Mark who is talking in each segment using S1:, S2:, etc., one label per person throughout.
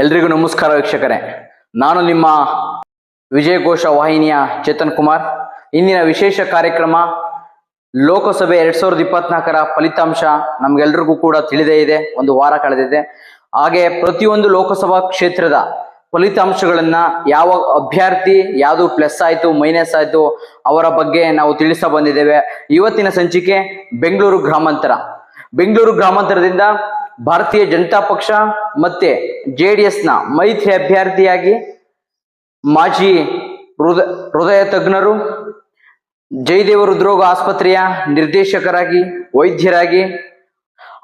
S1: ಎಲ್ರಿಗೂ ನಮಸ್ಕಾರ ವೀಕ್ಷಕರೇ. ನಾನು ನಿಮ್ಮ ವಿಜಯಘೋಷ ವಾಹಿನಿಯ ಚೇತನ್ ಕುಮಾರ್. ಇಂದಿನ ವಿಶೇಷ ಕಾರ್ಯಕ್ರಮ ಲೋಕಸಭೆ ಎರಡ್ ಸಾವಿರದ ಇಪ್ಪತ್ನಾಲ್ಕರ ಫಲಿತಾಂಶ ನಮ್ಗೆಲ್ರಿಗೂ ಕೂಡ ತಿಳಿದೇ ಇದೆ, ಒಂದು ವಾರ ಕಳೆದಿದೆ. ಹಾಗೆ ಪ್ರತಿಯೊಂದು ಲೋಕಸಭಾ ಕ್ಷೇತ್ರದ ಫಲಿತಾಂಶಗಳನ್ನ ಯಾವ ಅಭ್ಯರ್ಥಿ ಯಾವುದು ಪ್ಲಸ್ ಆಯ್ತು, ಮೈನಸ್ ಆಯ್ತು ಅವರ ಬಗ್ಗೆ ನಾವು ತಿಳಿಸ ಬಂದಿದ್ದೇವೆ. ಇವತ್ತಿನ ಸಂಚಿಕೆ ಬೆಂಗಳೂರು ಗ್ರಾಮಾಂತರ. ಬೆಂಗಳೂರು ಗ್ರಾಮಾಂತರದಿಂದ ಭಾರತೀಯ ಜನತಾ ಪಕ್ಷ ಮತ್ತೆ ಜೆ ಡಿ ಎಸ್ನ ಮೈತ್ರಿ ಅಭ್ಯರ್ಥಿಯಾಗಿ ಮಾಜಿ ಹೃದಯ ಹೃದಯ ತಜ್ಞರು, ಜಯದೇವ ಹೃದ್ರೋಗ ಆಸ್ಪತ್ರೆಯ ನಿರ್ದೇಶಕರಾಗಿ, ವೈದ್ಯರಾಗಿ,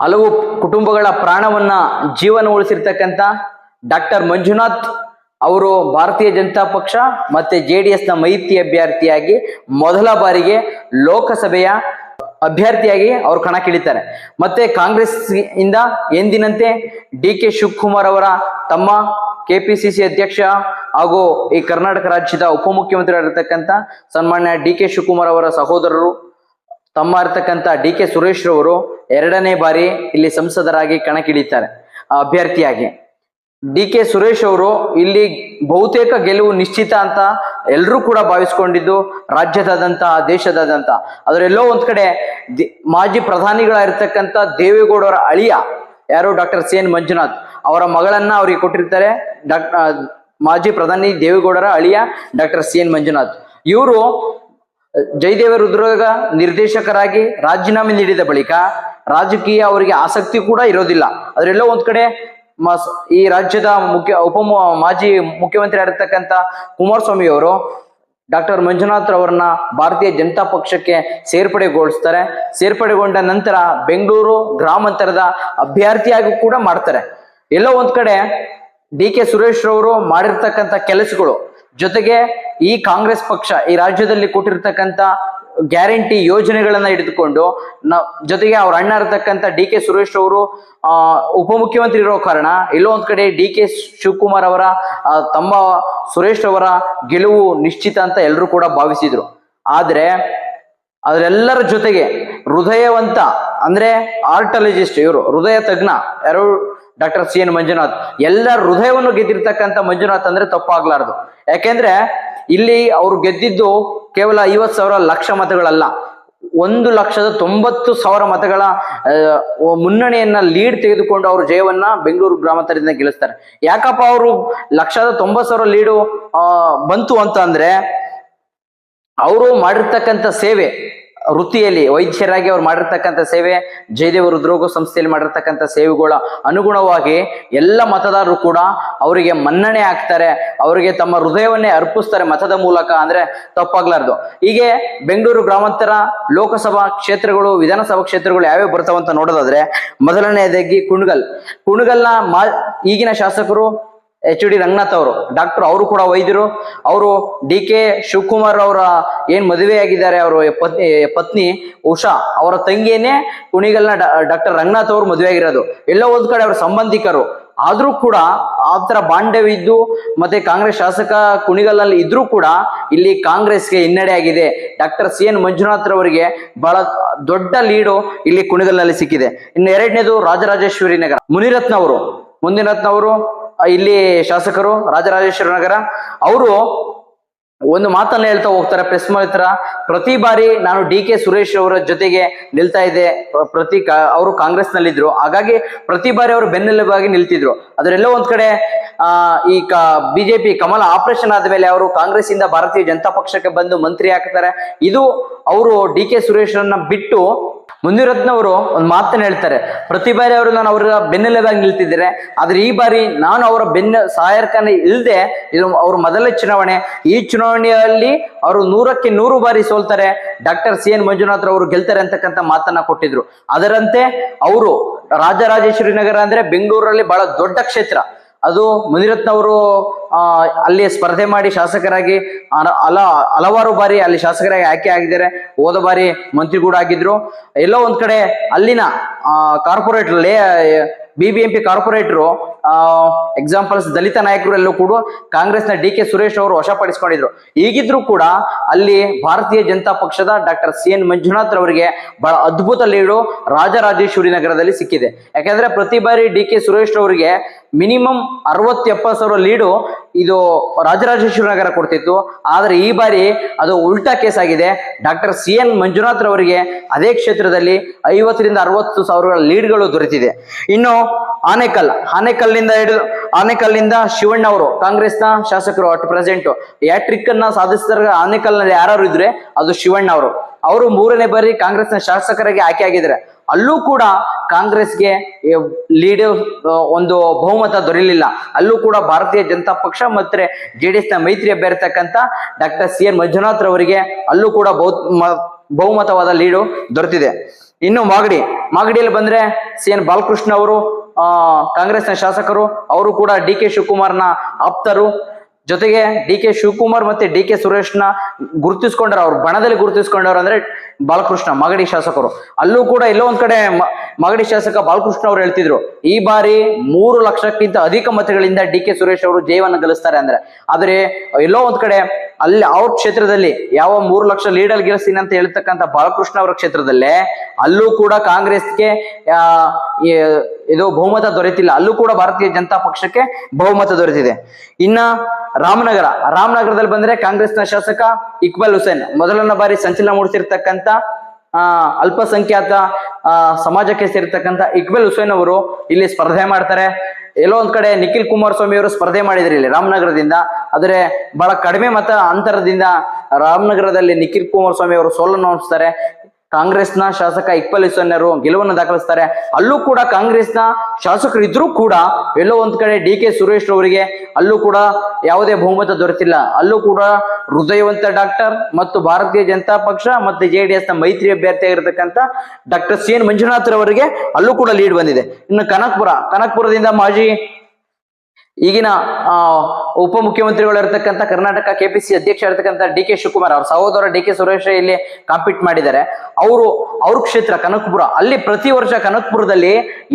S1: ಹಲವು ಕುಟುಂಬಗಳ ಪ್ರಾಣವನ್ನ ಜೀವನ ಉಳಿಸಿರ್ತಕ್ಕಂಥ ಡಾಕ್ಟರ್ ಮಂಜುನಾಥ್ ಅವರು ಭಾರತೀಯ ಜನತಾ ಪಕ್ಷ ಮತ್ತೆ ಜೆ ಡಿ ಎಸ್ನ ಮೈತ್ರಿ ಅಭ್ಯರ್ಥಿಯಾಗಿ ಮೊದಲ ಬಾರಿಗೆ ಲೋಕಸಭೆಯ ಅಭ್ಯರ್ಥಿಯಾಗಿ ಅವರು ಕಣಕ್ಕಿಳಿತಾರೆ ಮತ್ತೆ ಕಾಂಗ್ರೆಸ್ ಇಂದ ಎಂದಿನಂತೆ ಡಿ ಕೆ ಶಿವಕುಮಾರ್ ಅವರ ತಮ್ಮ ಕೆಪಿಸಿಸಿ ಅಧ್ಯಕ್ಷ ಹಾಗೂ ಈ ಕರ್ನಾಟಕ ರಾಜ್ಯದ ಉಪಮುಖ್ಯಮಂತ್ರಿ ಆಗಿರ್ತಕ್ಕಂಥ ಸನ್ಮಾನ್ಯ ಡಿ ಕೆ ಶಿವಕುಮಾರ್ ಅವರ ಸಹೋದರರು ತಮ್ಮ ಇರ್ತಕ್ಕಂಥ ಡಿ ಕೆ ಸುರೇಶ್ ರವರು ಎರಡನೇ ಬಾರಿ ಇಲ್ಲಿ ಸಂಸದರಾಗಿ ಕಣಕ್ಕಿಳಿತಾರೆ ಅಭ್ಯರ್ಥಿಯಾಗಿ. ಡಿ ಕೆ ಸುರೇಶ್ ಅವರು ಇಲ್ಲಿ ಬಹುತೇಕ ಗೆಲುವು ನಿಶ್ಚಿತ ಅಂತ ಎಲ್ಲರೂ ಕೂಡ ಭಾವಿಸ್ಕೊಂಡಿದ್ದು ರಾಜ್ಯದಾದಂತ ದೇಶದಾದಂತ ಅದರೆಲ್ಲೋ ಒಂದ್ ಕಡೆ ಮಾಜಿ ಪ್ರಧಾನಿಗಳಾಗಿರ್ತಕ್ಕಂಥ ದೇವೇಗೌಡರ ಅಳಿಯ ಯಾರು? Doctor C N Manjunath. ಅವರ ಮಗಳನ್ನ ಅವರಿಗೆ ಕೊಟ್ಟಿರ್ತಾರೆ ಮಾಜಿ ಪ್ರಧಾನಿ ದೇವೇಗೌಡರ ಅಳಿಯ ಡಾಕ್ಟರ್ ಸಿ ಎನ್ ಮಂಜುನಾಥ್. ಇವರು ಜಯದೇವ ರುದ್ರೋಗ ನಿರ್ದೇಶಕರಾಗಿ ರಾಜೀನಾಮೆ ನೀಡಿದ ಬಳಿಕ ರಾಜಕೀಯ ಅವರಿಗೆ ಆಸಕ್ತಿ ಕೂಡ ಇರೋದಿಲ್ಲ. ಅದರೆಲ್ಲೋ ಒಂದ್ ಕಡೆ ಈ ರಾಜ್ಯದ ಮುಖ್ಯ ಉಪ ಮಾಜಿ ಮುಖ್ಯಮಂತ್ರಿ ಆಗಿರ್ತಕ್ಕಂಥ ಕುಮಾರಸ್ವಾಮಿ ಅವರು ಡಾಕ್ಟರ್ ಮಂಜುನಾಥ್ ಅವರನ್ನ ಭಾರತೀಯ ಜನತಾ ಪಕ್ಷಕ್ಕೆ ಸೇರ್ಪಡೆಗೊಳಿಸ್ತಾರೆ. ಸೇರ್ಪಡೆಗೊಂಡ ನಂತರ ಬೆಂಗಳೂರು ಗ್ರಾಮಾಂತರದ ಅಭ್ಯರ್ಥಿಯಾಗಿ ಕೂಡ ಮಾಡ್ತಾರೆ. ಎಲ್ಲೋ ಒಂದ್ ಕಡೆ ಡಿ ಕೆ ಸುರೇಶ್ ರವರು ಮಾಡಿರ್ತಕ್ಕಂಥ ಕೆಲಸಗಳು ಜೊತೆಗೆ ಈ ಕಾಂಗ್ರೆಸ್ ಪಕ್ಷ ಈ ರಾಜ್ಯದಲ್ಲಿ ಕೊಟ್ಟಿರ್ತಕ್ಕಂಥ ಗ್ಯಾರಂಟಿ ಯೋಜನೆಗಳನ್ನ ಹಿಡಿದುಕೊಂಡು ಜೊತೆಗೆ ಅವ್ರ ಅಣ್ಣ ಇರತಕ್ಕಂಥ ಡಿ ಕೆ ಸುರೇಶ್ ಅವರು ಉಪಮುಖ್ಯಮಂತ್ರಿ ಇರೋ ಕಾರಣ ಎಲ್ಲೋ ಒಂದ್ ಕಡೆ ಡಿ ಕೆ ಶಿವಕುಮಾರ್ ಅವರ ತಮ್ಮ ಸುರೇಶ್ ಅವರ ಗೆಲುವು ನಿಶ್ಚಿತ ಅಂತ ಎಲ್ಲರೂ ಕೂಡ ಭಾವಿಸಿದ್ರು. ಆದ್ರೆ ಅದರೆಲ್ಲರ ಜೊತೆಗೆ ಹೃದಯವಂತ, ಅಂದ್ರೆ ಆರ್ಟಾಲಜಿಸ್ಟ್ ಇವರು, ಹೃದಯ ತಜ್ಞ, ಯಾರು? Doctor C N Manjunath. ಎಲ್ಲ ಹೃದಯವನ್ನು ಗೆದ್ದಿರ್ತಕ್ಕಂಥ ಮಂಜುನಾಥ್ ಅಂದ್ರೆ ತಪ್ಪಾಗ್ಲಾರ್ದು. ಯಾಕೆಂದ್ರೆ ಇಲ್ಲಿ ಅವರು ಗೆದ್ದಿದ್ದು ಕೇವಲ ಐವತ್ ಸಾವಿರ ಲಕ್ಷ ಮತಗಳಲ್ಲ. ಒಂದು ಲಕ್ಷದ ತೊಂಬತ್ತು ಸಾವಿರ ಮತಗಳ ಮುನ್ನಣೆಯನ್ನ ಲೀಡ್ ತೆಗೆದುಕೊಂಡು ಅವರು ಜಯವನ್ನ ಬೆಂಗಳೂರು ಗ್ರಾಮಾಂತರದಿಂದ ಗೆಲ್ಲಿಸ್ತಾರೆ. ಯಾಕಪ್ಪ ಅವರು ಲಕ್ಷದ ತೊಂಬತ್ತು ಸಾವಿರ ಲೀಡು ಬಂತು ಅಂತ ಅಂದ್ರೆ, ಅವರು ಮಾಡಿರ್ತಕ್ಕಂಥ ಸೇವೆ ವೃತ್ತಿಯಲ್ಲಿ ವೈದ್ಯರಾಗಿ ಅವ್ರು ಮಾಡಿರ್ತಕ್ಕಂಥ ಸೇವೆ ಜಯದೇವ ಹೃದ್ರೋಗ ಸಂಸ್ಥೆಯಲ್ಲಿ ಮಾಡಿರ್ತಕ್ಕಂಥ ಸೇವೆಗಳ ಅನುಗುಣವಾಗಿ ಎಲ್ಲ ಮತದಾರರು ಕೂಡ ಅವರಿಗೆ ಮನ್ನಣೆ ಆಗ್ತಾರೆ, ಅವರಿಗೆ ತಮ್ಮ ಹೃದಯವನ್ನೇ ಅರ್ಪಿಸ್ತಾರೆ ಮತದ ಮೂಲಕ ಅಂದ್ರೆ ತಪ್ಪಾಗ್ಲಾರ್ದು. ಹೀಗೆ ಬೆಂಗಳೂರು ಗ್ರಾಮಾಂತರ ಲೋಕಸಭಾ ಕ್ಷೇತ್ರಗಳು, ವಿಧಾನಸಭಾ ಕ್ಷೇತ್ರಗಳು ಯಾವ್ಯಾವ ಬರ್ತಾವಂತ ನೋಡೋದಾದ್ರೆ, ಮೊದಲನೆಯದಾಗಿ ಕುಣಗಲ್. ಕುಣಗಲ್ನ ಮಾ, ಈಗಿನ ಶಾಸಕರು ಎಚ್ ಡಿ ರಂಗನಾಥ್ ಅವರು ಡಾಕ್ಟರ್ ಅವರು ಕೂಡ ವೈದ್ಯರು. ಅವರು ಡಿ ಕೆ ಶಿವಕುಮಾರ್ ಅವರ ಏನ್ ಮದುವೆ ಆಗಿದ್ದಾರೆ, ಅವರು ಪತ್ನಿ ಪತ್ನಿ ಉಷಾ ಅವರ ತಂಗಿಯೇ ಕುಣಿಗಲ್ನ ಡಾಕ್ಟರ್ ರಂಗನಾಥ್ ಅವರು ಮದುವೆ ಆಗಿರೋದು. ಎಲ್ಲೋ ಒಂದ್ ಕಡೆ ಅವರ ಸಂಬಂಧಿಕರು. ಆದ್ರೂ ಕೂಡ ಆ ತರ ಇದ್ದು, ಮತ್ತೆ ಕಾಂಗ್ರೆಸ್ ಶಾಸಕ ಕುಣಿಗಲ್ನಲ್ಲಿ ಇದ್ರೂ ಕೂಡ ಇಲ್ಲಿ ಕಾಂಗ್ರೆಸ್ಗೆ ಹಿನ್ನಡೆ ಆಗಿದೆ. ಡಾಕ್ಟರ್ ಸಿ ಎನ್ ಮಂಜುನಾಥ್ ರವರಿಗೆ ಬಹಳ ದೊಡ್ಡ ಲೀಡು ಇಲ್ಲಿ ಕುಣಿಗಲ್ನಲ್ಲಿ ಸಿಕ್ಕಿದೆ. ಇನ್ನು ಎರಡನೇದು ರಾಜರಾಜೇಶ್ವರಿ ನಗರ. ಮುನಿರತ್ನ ಅವರು ಮುನಿರತ್ನ ಅವರು ಇಲ್ಲಿ ಶಾಸಕರು ರಾಜರಾಜೇಶ್ವರಿ ನಗರ, ಅವರು ಒಂದು ಮಾತನ್ನ ಹೇಳ್ತಾ ಹೋಗ್ತಾರೆ ಪ್ರೆಸ್ ಹತ್ರ ಪ್ರತಿ ಬಾರಿ ನಾನು ಡಿ ಕೆ ಸುರೇಶ್ ಅವರ ಜೊತೆಗೆ ನಿಲ್ತಾ ಇದ್ದೆ. ಪ್ರತಿ ಅವರು ಕಾಂಗ್ರೆಸ್ ನಲ್ಲಿದ್ರು ಹಾಗಾಗಿ ಪ್ರತಿ ಬಾರಿ ಅವರು ಬೆನ್ನೆಲುಬಾಗಿ ನಿಲ್ತಿದ್ರು. ಅದರೆಲ್ಲ ಒಂದ್ ಕಡೆ, ಆ, ಈ ಕ, ಬಿಜೆಪಿ ಕಮಲ ಆಪರೇಷನ್ ಆದ್ಮೇಲೆ ಅವರು ಕಾಂಗ್ರೆಸ್ ಇಂದ ಭಾರತೀಯ ಜನತಾ ಪಕ್ಷಕ್ಕೆ ಬಂದು ಮಂತ್ರಿ ಹಾಕ್ತಾರೆ ಇದು ಅವರು ಡಿ ಕೆ ಸುರೇಶ್ ಬಿಟ್ಟು ಮುನಿರತ್ನ ಅವರು ಒಂದು ಮಾತನ್ನ ಹೇಳ್ತಾರೆ, ಪ್ರತಿ ಬಾರಿ ಅವರು ನಾನು ಅವರ ಬೆನ್ನೆಲುಬಾಗಿ ನಿಲ್ತಿದ್ದಾರೆ ಆದ್ರೆ ಈ ಬಾರಿ ನಾನು ಅವರ ಬೆನ್ನ ಸಹಾಯಕನ ಇಲ್ಲದೆ ಇದು ಅವ್ರ ಮೊದಲ ಚುನಾವಣೆ. ಈ ಚುನಾವಣೆಯಲ್ಲಿ ಅವರು ನೂರಕ್ಕೆ ನೂರು ಬಾರಿ ಸೋಲ್ತಾರೆ. ಡಾಕ್ಟರ್ ಸಿ ಎನ್ ಮಂಜುನಾಥ್ ಅವರು ಗೆಲ್ತಾರೆ ಅಂತಕ್ಕಂಥ ಮಾತನ್ನ ಕೊಟ್ಟಿದ್ರು. ಅದರಂತೆ, ಅವರು ರಾಜರಾಜೇಶ್ವರಿ ನಗರ ಅಂದ್ರೆ ಬೆಂಗಳೂರಲ್ಲಿ ಬಹಳ ದೊಡ್ಡ ಕ್ಷೇತ್ರ. ಅದು ಮುನಿರತ್ನ ಅವರು ಅಲ್ಲಿ ಸ್ಪರ್ಧೆ ಮಾಡಿ ಶಾಸಕರಾಗಿ ಅಲ ಹಲ ಹಲವಾರು ಬಾರಿ ಅಲ್ಲಿ ಶಾಸಕರಾಗಿ ಆಯ್ಕೆ ಆಗಿದ್ದಾರೆ. ಹೋದ ಬಾರಿ ಮಂತ್ರಿ ಕೂಡ ಆಗಿದ್ರು. ಎಲ್ಲೋ ಒಂದ್ ಕಡೆ ಅಲ್ಲಿನ ಕಾರ್ಪೊರೇಟ್ ಲೇ ಬಿಬಿಎಂಪಿ ಕಾರ್ಪೊರೇಟರು ಎಕ್ಸಾಂಪಲ್ಸ್ ದಲಿತ ನಾಯಕರೆಲ್ಲೂ ಕೂಡ ಕಾಂಗ್ರೆಸ್ನ ಡಿ ಕೆ ಸುರೇಶ್ ಅವರು ವಶಪಡಿಸಿಕೊಂಡಿದ್ರು. ಈಗಿದ್ರು ಕೂಡ ಅಲ್ಲಿ ಭಾರತೀಯ ಜನತಾ ಪಕ್ಷದ ಡಾಕ್ಟರ್ ಸಿ ಎನ್ ಮಂಜುನಾಥ್ ಅವರಿಗೆ ಬಹಳ ಅದ್ಭುತ ಲೀಡು ರಾಜರಾಜೇಶ್ವರಿ ನಗರದಲ್ಲಿ ಸಿಕ್ಕಿದೆ. ಯಾಕಂದ್ರೆ ಪ್ರತಿ ಬಾರಿ ಡಿ ಕೆ ಸುರೇಶ್ ಅವರಿಗೆ ಮಿನಿಮಮ್ ಅರವತ್ತೆಪ್ಪತ್ತು ಸಾವಿರ ಲೀಡು ಇದು ರಾಜರಾಜೇಶ್ವರ ನಗರ ಕೊಡ್ತಿತ್ತು. ಆದರೆ ಈ ಬಾರಿ ಅದು ಉಲ್ಟಾ ಕೇಸ್ ಆಗಿದೆ. ಡಾಕ್ಟರ್ ಸಿ ಎನ್ ಮಂಜುನಾಥ್ ರವರಿಗೆ ಅದೇ ಕ್ಷೇತ್ರದಲ್ಲಿ ಐವತ್ತರಿಂದ ಅರವತ್ತು ಸಾವಿರಗಳ ಲೀಡ್ಗಳು ದೊರೆತಿದೆ. ಇನ್ನು ಆನೇಕಲ್, ಆನೇಕಲ್ನಿಂದ ಹಿಡಿದು, ಆನೇಕಲ್ನಿಂದ ಶಿವಣ್ಣ ಅವರು, ಕಾಂಗ್ರೆಸ್ನ ಶಾಸಕರು, ಅಟ್ ಪ್ರೆಸೆಂಟ್ ಯಾಟ್ರಿಕ್ ಅನ್ನ ಸಾಧಿಸಿದಾಗ ಆನೇಕಲ್ನಲ್ಲಿ ಯಾರು ಇದ್ರೆ ಅದು ಶಿವಣ್ಣ ಅವರು. ಅವರು ಮೂರನೇ ಬಾರಿ ಕಾಂಗ್ರೆಸ್ನ ಶಾಸಕರಾಗಿ ಆಯ್ಕೆ ಆಗಿದ್ದಾರೆ. ಅಲ್ಲೂ ಕೂಡ ಕಾಂಗ್ರೆಸ್ಗೆ ಲೀಡರ್ ಒಂದು ಬಹುಮತ ದೊರೆಯಲಿಲ್ಲ. ಅಲ್ಲೂ ಕೂಡ ಭಾರತೀಯ ಜನತಾ ಪಕ್ಷ ಮತ್ತೆ ಜೆ ಡಿ ಎಸ್ನ ಮೈತ್ರಿ ಅಭ್ಯರ್ಥಕ್ಕಂತ ಡಾಕ್ಟರ್ ಸಿ ಎನ್ ಮಂಜುನಾಥ್ ರವರಿಗೆ ಅಲ್ಲೂ ಕೂಡ ಬಹು ಬಹುಮತವಾದ ಲೀಡು ದೊರೆತಿದೆ. ಇನ್ನು ಮಾಗಡಿ, ಮಾಗಡಿಯಲ್ಲಿ ಬಂದ್ರೆ ಸಿ ಎನ್ ಬಾಲಕೃಷ್ಣ ಅವರು ಕಾಂಗ್ರೆಸ್ನ ಶಾಸಕರು, ಅವರು ಕೂಡ ಡಿ ಕೆ ಶಿವಕುಮಾರ್ನ ಆಪ್ತರು. ಜೊತೆಗೆ ಡಿ ಕೆ ಶಿವಕುಮಾರ್ ಮತ್ತೆ ಡಿ ಕೆ ಸುರೇಶ್ನ ಗುರುತಿಸ್ಕೊಂಡ್ರ, ಅವ್ರು ಬಣದಲ್ಲಿ ಗುರುತಿಸ್ಕೊಂಡವ್ರು ಅಂದ್ರೆ ಬಾಲಕೃಷ್ಣ, ಮಾಗಡಿ ಶಾಸಕರು. ಅಲ್ಲೂ ಕೂಡ ಎಲ್ಲೋ ಒಂದ್ ಕಡೆ ಮಾಗಡಿ ಶಾಸಕ ಬಾಲಕೃಷ್ಣ ಅವರು ಹೇಳ್ತಿದ್ರು, ಈ ಬಾರಿ ಮೂರು ಲಕ್ಷಕ್ಕಿಂತ ಅಧಿಕ ಮತಗಳಿಂದ ಡಿ ಕೆ ಸುರೇಶ್ ಅವರು ಜಯವನ್ನು ಗಳಿಸ್ತಾರೆ ಅಂದ್ರೆ. ಆದ್ರೆ ಎಲ್ಲೋ ಒಂದ್ ಕಡೆ ಅಲ್ಲಿ ಅವ್ರ ಕ್ಷೇತ್ರದಲ್ಲಿ ಯಾವ ಮೂರು ಲಕ್ಷ ಲೀಡಲ್ ಗೆಲ್ಸ್ತೀನಿ ಅಂತ ಹೇಳ್ತಕ್ಕಂಥ ಬಾಲಕೃಷ್ಣ ಅವರ ಕ್ಷೇತ್ರದಲ್ಲೇ ಅಲ್ಲೂ ಕೂಡ ಕಾಂಗ್ರೆಸ್ಗೆ ಇದು ಬಹುಮತ ದೊರೆತಿಲ್ಲ. ಅಲ್ಲೂ ಕೂಡ ಭಾರತೀಯ ಜನತಾ ಪಕ್ಷಕ್ಕೆ ಬಹುಮತ ದೊರೆತಿದೆ. ಇನ್ನ ರಾಮನಗರ. ರಾಮನಗರದಲ್ಲಿ ಬಂದ್ರೆ ಕಾಂಗ್ರೆಸ್ನ ಶಾಸಕ ಇಕ್ಬಾಲ್ ಹುಸೇನ್. ಮೊದಲನೇ ಬಾರಿ ಸಂಚಲನ ಮೂಡಿಸಿರ್ತಕ್ಕಂಥ ಅಲ್ಪಸಂಖ್ಯಾತ ಸಮಾಜಕ್ಕೆ ಸೇರಿರ್ತಕ್ಕಂಥ ಇಕ್ಬಾಲ್ ಹುಸೇನ್ ಅವರು ಇಲ್ಲಿ ಸ್ಪರ್ಧೆ ಮಾಡ್ತಾರೆ. ಎಲ್ಲೋ ಒಂದ್ ಕಡೆ ನಿಖಿಲ್ ಕುಮಾರಸ್ವಾಮಿ ಅವರು ಸ್ಪರ್ಧೆ ಮಾಡಿದ್ರು ಇಲ್ಲಿ ರಾಮನಗರದಿಂದ. ಆದರೆ ಬಹಳ ಕಡಿಮೆ ಮತ ಅಂತರದಿಂದ ರಾಮನಗರದಲ್ಲಿ ನಿಖಿಲ್ ಕುಮಾರಸ್ವಾಮಿ ಅವರು ಸೋಲನ್ನು ಅನಿಸ್ತಾರೆ ಕಾಂಗ್ರೆಸ್ನ ಶಾಸಕ ಇಕ್ಬಲ್ ಹುಸೇನರು ಗೆಲುವನ್ನು ದಾಖಲಿಸ್ತಾರೆ. ಅಲ್ಲೂ ಕೂಡ ಕಾಂಗ್ರೆಸ್ನ ಶಾಸಕರು ಇದ್ರೂ ಕೂಡ ಎಲ್ಲೋ ಒಂದ್ ಕಡೆ ಡಿ ಕೆ ಸುರೇಶ್ ಅವರಿಗೆ ಅಲ್ಲೂ ಕೂಡ ಯಾವುದೇ ಬಹುಮತ ದೊರೆತಿಲ್ಲ. ಅಲ್ಲೂ ಕೂಡ ಹೃದಯವಂತ ಡಾಕ್ಟರ್ ಮತ್ತು ಭಾರತೀಯ ಜನತಾ ಪಕ್ಷ ಮತ್ತು ಜೆ ಡಿ ಎಸ್ನ ಮೈತ್ರಿ ಅಭ್ಯರ್ಥಿ ಆಗಿರ್ತಕ್ಕಂಥ ಡಾಕ್ಟರ್ ಸಿ ಎನ್ ಮಂಜುನಾಥ್ ರವರಿಗೆ ಅಲ್ಲೂ ಕೂಡ ಲೀಡ್ ಬಂದಿದೆ. ಇನ್ನು ಕನಕ್ಪುರ, ಕನಕ್ಪುರದಿಂದ ಮಾಜಿ ಈಗಿನ ಆ, ಉಪಮುಖ್ಯಮಂತ್ರಿಗಳು ಇರತಕ್ಕಂಥ ಕರ್ನಾಟಕ ಕೆಪಿಸಿ ಅಧ್ಯಕ್ಷ ಇರತಕ್ಕಂಥ ಡಿ ಕೆ ಶಿವಕುಮಾರ್ ಅವ್ರ ಸಹೋದರ ಡಿ ಕೆ ಸುರೇಶ್ ಇಲ್ಲಿ ಕಾಂಪೀಟ್ ಮಾಡಿದ್ದಾರೆ. ಅವರು ಅವ್ರ ಕ್ಷೇತ್ರ ಕನಕಪುರ ಅಲ್ಲಿ ಪ್ರತಿ ವರ್ಷ ಕನಕಪುರದಲ್ಲಿ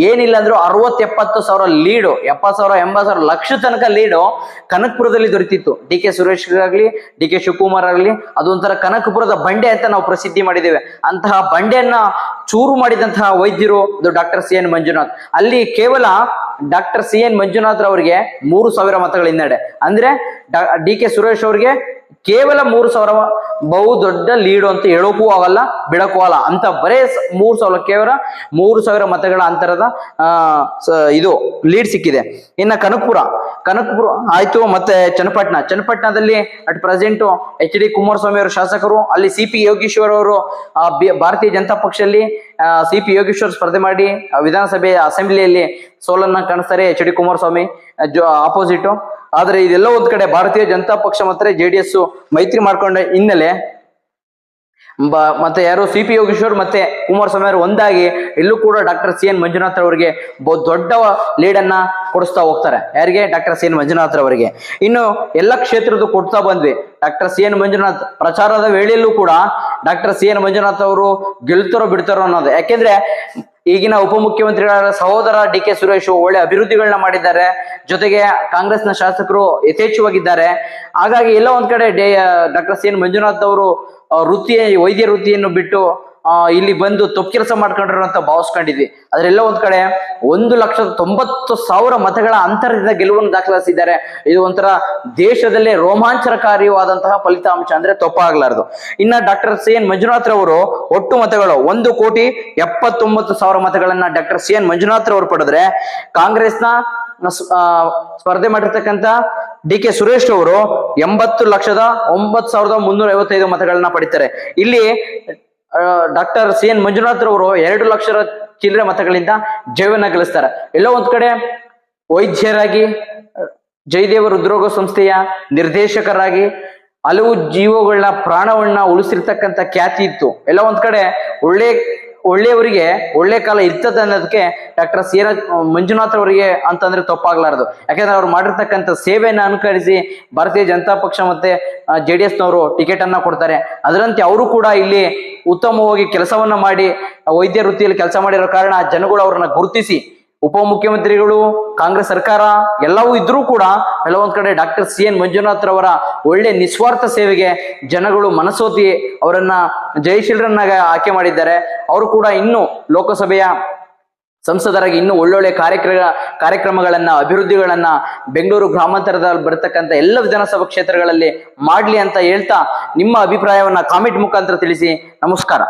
S1: ಏನಿಲ್ಲ ಅಂದ್ರೂ ಅರವತ್ ಎಪ್ಪತ್ತು ಸಾವಿರ ಲೀಡು ಎಪ್ಪತ್ತು ಸಾವಿರ ಎಂಬತ್ತು ಸಾವಿರ ಲಕ್ಷ ತನಕ ಲೀಡು ಕನಕಪುರದಲ್ಲಿ ದೊರೆತಿತ್ತು. ಡಿ ಕೆ ಸುರೇಶ್ ಆಗಲಿ ಡಿ ಕೆ ಶಿವಕುಮಾರ್ ಆಗಲಿ ಅದೊಂಥರ ಕನಕಪುರದ ಬಂಡೆ ಅಂತ ನಾವು ಪ್ರಸಿದ್ಧಿ ಮಾಡಿದ್ದೇವೆ. ಅಂತಹ ಬಂಡೆಯನ್ನ ಚೂರು ಮಾಡಿದಂತಹ ವೈದ್ಯರು ಡಾಕ್ಟರ್ ಸಿ ಎನ್ ಮಂಜುನಾಥ್. ಅಲ್ಲಿ ಕೇವಲ ಡಾಕ್ಟರ್ ಸಿ ಎನ್ ಮಂಜುನಾಥ್ ಅವರಿಗೆ ಮೂರು ಸಾವಿರ ಮತಗಳ ಹಿನ್ನಡೆ. ಅಂದ್ರೆ ಡಿ ಕೆ ಸುರೇಶ್ ಅವರಿಗೆ ಕೇವಲ ಮೂರು ಸಾವಿರ ಬಹು ದೊಡ್ಡ ಲೀಡು ಅಂತ ಹೇಳೋಕ್ಕೂ ಆಗಲ್ಲ ಬಿಡಕ್ಕೂ ಆಗಲ್ಲ. ಅಂತ ಬರೇ ಮೂರು ಸಾವಿರ, ಕೇವಲ ಮೂರು ಸಾವಿರ ಮತಗಳ ಅಂತರದ ಇದು, ಲೀಡ್ ಸಿಕ್ಕಿದೆ. ಇನ್ನ ಕನಕಪುರ ಕನಕಪುರ, ಆಯ್ತು, ಮತ್ತೆ ಚನ್ನಪಟ್ಟಣ. ಚನ್ನಪಟ್ಟಣದಲ್ಲಿ at present H D Kumaraswamy ಅವರು ಶಾಸಕರು, ಅಲ್ಲಿ ಸಿ ಪಿ ಯೋಗೀಶ್ವರ್ ಅವರು ಭಾರತೀಯ ಜನತಾ ಪಕ್ಷದಲ್ಲಿ ಸಿ ಪಿ ಯೋಗೇಶ್ವರ್ ಸ್ಪರ್ಧೆ ಮಾಡಿ ವಿಧಾನಸಭೆ ಅಸೆಂಬ್ಲಿಯಲ್ಲಿ ಸೋಲನ್ನ ಕಾಣಿಸ್ತಾರೆ ಎಚ್ ಡಿ ಕುಮಾರಸ್ವಾಮಿ ಆಪೋಸಿಟ್ ಆದ್ರೆ ಇದೆಲ್ಲ ಒಂದ್ ಕಡೆ ಭಾರತೀಯ ಜನತಾ ಪಕ್ಷ ಮತ್ತೆ ಜೆ ಡಿ ಎಸ್ ಮೈತ್ರಿ ಮಾಡ್ಕೊಂಡ ಹಿನ್ನೆಲೆ ಮತ್ತೆ ಯಾರು ಸಿ ಪಿ ಯೋಗೇಶ್ವರ್ ಮತ್ತೆ ಕುಮಾರಸ್ವಾಮಿ ಅವರು ಒಂದಾಗಿ, ಇಲ್ಲೂ ಕೂಡ ಡಾಕ್ಟರ್ ಸಿ ಎನ್ ಮಂಜುನಾಥ್ ಅವರಿಗೆ ದೊಡ್ಡ ಲೀಡ್ ಅನ್ನ ಕೊಡಿಸ್ತಾ ಹೋಗ್ತಾರೆ. ಯಾರಿಗೆ? ಡಾಕ್ಟರ್ ಸಿ ಎನ್ ಮಂಜುನಾಥ್ ಅವರಿಗೆ ಇನ್ನು ಎಲ್ಲ ಕ್ಷೇತ್ರದ್ದು ಕೊಡ್ತಾ ಬಂದ್ವಿ. ಡಾಕ್ಟರ್ ಸಿ ಎನ್ ಮಂಜುನಾಥ್ ಪ್ರಚಾರದ ವೇಳೆಯಲ್ಲೂ ಕೂಡ ಡಾಕ್ಟರ್ ಸಿ ಎನ್ ಮಂಜುನಾಥ್ ಅವರು ಗೆಲ್ತಾರೋ ಬಿಡ್ತಾರೋ ಅನ್ನೋದು. ಯಾಕೆಂದ್ರೆ ಈಗಿನ ಉಪಮುಖ್ಯಮಂತ್ರಿಗಳ ಸಹೋದರ ಡಿ ಕೆ ಸುರೇಶ್ ಒಳ್ಳೆ ಅಭಿವೃದ್ಧಿಗಳನ್ನ ಮಾಡಿದ್ದಾರೆ. ಜೊತೆಗೆ ಕಾಂಗ್ರೆಸ್ನ ಶಾಸಕರು ಯಥೇಚ್ಛವಾಗಿದ್ದಾರೆ. ಹಾಗಾಗಿ ಎಲ್ಲ ಒಂದ್ ಕಡೆ ಡಾಕ್ಟರ್ ಸಿ ಎನ್ ಮಂಜುನಾಥ್ ಅವರು ವೃತ್ತಿ ವೈದ್ಯ ವೃತ್ತಿಯನ್ನು ಬಿಟ್ಟು ಇಲ್ಲಿ ಬಂದು ತಪ್ಪು ಕೆಲಸ ಮಾಡ್ಕೊಂಡ್ರು ಅಂತ ಭಾವಿಸ್ಕೊಂಡಿದ್ವಿ ಅದರೆಲ್ಲ ಒಂದ್ ಕಡೆ ಒಂದು ಲಕ್ಷದ ತೊಂಬತ್ತು ಸಾವಿರ ಮತಗಳ ಅಂತರದಿಂದ ಗೆಲುವನ್ನು ದಾಖಲಿಸಿದ್ದಾರೆ. ಇದು ಒಂಥರ ದೇಶದಲ್ಲೇ ರೋಮಾಂಚನಕಾರಿಯಾದಂತಹ ಫಲಿತಾಂಶ ಅಂದ್ರೆ ತಪ್ಪಾಗಲಾರದು. ಇನ್ನ ಡಾಕ್ಟರ್ ಸಿ ಎನ್ ಮಂಜುನಾಥ್ ರವರು ಒಟ್ಟು ಮತಗಳು ಒಂದು ಕೋಟಿ ಎಪ್ಪತ್ತೊಂಬತ್ತು ಸಾವಿರ ಮತಗಳನ್ನ ಡಾಕ್ಟರ್ ಸಿ ಎನ್ ಮಂಜುನಾಥ್ ರವರು ಪಡೆದ್ರೆ ಕಾಂಗ್ರೆಸ್ನ ಸ್ಪರ್ಧೆ ಮಾಡಿರ್ತಕ್ಕಂಥ ಡಿ ಕೆ ಸುರೇಶ್ ಅವರು ಎಂಬತ್ತು ಲಕ್ಷದ ಒಂಬತ್ತು ಸಾವಿರದ ಮುನ್ನೂರ ಐವತ್ತೈದು ಮತಗಳನ್ನ ಪಡಿತಾರೆ. ಇಲ್ಲಿ ಡಾಕ್ಟರ್ ಸಿ ಎನ್ ಮಂಜುನಾಥ್ ಅವರು ಎರಡು ಲಕ್ಷ ಚಿಲ್ಲರೆ ಮತಗಳಿಂದ ಜಯವನ್ನ ಗಳಿಸ್ತಾರೆ ಎಲ್ಲೋ ಒಂದ್ ಕಡೆ ವೈದ್ಯರಾಗಿ, ಜಯದೇವ ಹೃದ್ರೋಗ ಸಂಸ್ಥೆಯ ನಿರ್ದೇಶಕರಾಗಿ ಹಲವು ಜೀವಗಳನ್ನ ಪ್ರಾಣವನ್ನ ಉಳಿಸಿರ್ತಕ್ಕಂಥ ಖ್ಯಾತಿ ಇತ್ತು. ಎಲ್ಲ ಒಂದ್ ಕಡೆ ಒಳ್ಳೆ ಒಳ್ಳೆಯವರಿಗೆ ಒಳ್ಳೆ ಕಾಲ ಇರ್ತದೆ ಅನ್ನೋದಕ್ಕೆ ಡಾಕ್ಟರ್ ಸಿ ಮಂಜುನಾಥ್ ಅವರಿಗೆ ಅಂತಂದ್ರೆ ತಪ್ಪಾಗ್ಲಾರದು. ಯಾಕಂದ್ರೆ ಅವ್ರು ಮಾಡಿರ್ತಕ್ಕಂಥ ಸೇವೆಯನ್ನು ಅನುಕರಿಸಿ ಭಾರತೀಯ ಜನತಾ ಪಕ್ಷ ಮತ್ತೆ ಜೆ ಡಿ ಎಸ್ನವರು ಟಿಕೆಟ್ ಅನ್ನ ಕೊಡ್ತಾರೆ. ಅದರಂತೆ ಅವರು ಕೂಡ ಇಲ್ಲಿ ಉತ್ತಮವಾಗಿ ಕೆಲಸವನ್ನ ಮಾಡಿ, ವೈದ್ಯ ವೃತ್ತಿಯಲ್ಲಿ ಕೆಲಸ ಮಾಡಿರೋ ಕಾರಣ ಜನಗಳು ಅವ್ರನ್ನ ಗುರುತಿಸಿ ಉಪಮುಖ್ಯಮಂತ್ರಿಗಳು, ಕಾಂಗ್ರೆಸ್ ಸರ್ಕಾರ ಎಲ್ಲವೂ ಇದ್ರೂ ಕೂಡ ಕೆಲವೊಂದ್ ಕಡೆ ಡಾಕ್ಟರ್ ಸಿ ಎನ್ ಮಂಜುನಾಥ್ ರವರ ಒಳ್ಳೆ ನಿಸ್ವಾರ್ಥ ಸೇವೆಗೆ ಜನಗಳು ಮನಸೋತಿ ಅವರನ್ನ ಜಯಶೀಲರನ್ನಾಗ ಆಯ್ಕೆ ಮಾಡಿದ್ದಾರೆ. ಅವರು ಕೂಡ ಇನ್ನು ಲೋಕಸಭೆಯ ಸಂಸದರಾಗಿ ಇನ್ನೂ ಒಳ್ಳೊಳ್ಳೆ ಕಾರ್ಯಕ್ರಮ, ಕಾರ್ಯಕ್ರಮಗಳನ್ನ, ಅಭಿವೃದ್ಧಿಗಳನ್ನ ಬೆಂಗಳೂರು ಗ್ರಾಮಾಂತರದಲ್ಲಿ ಬರತಕ್ಕಂಥ ಎಲ್ಲ ವಿಧಾನಸಭಾ ಕ್ಷೇತ್ರಗಳಲ್ಲಿ ಮಾಡ್ಲಿ ಅಂತ ಹೇಳ್ತಾ ನಿಮ್ಮ ಅಭಿಪ್ರಾಯವನ್ನ ಕಾಮೆಂಟ್ ಮುಖಾಂತರ ತಿಳಿಸಿ. ನಮಸ್ಕಾರ.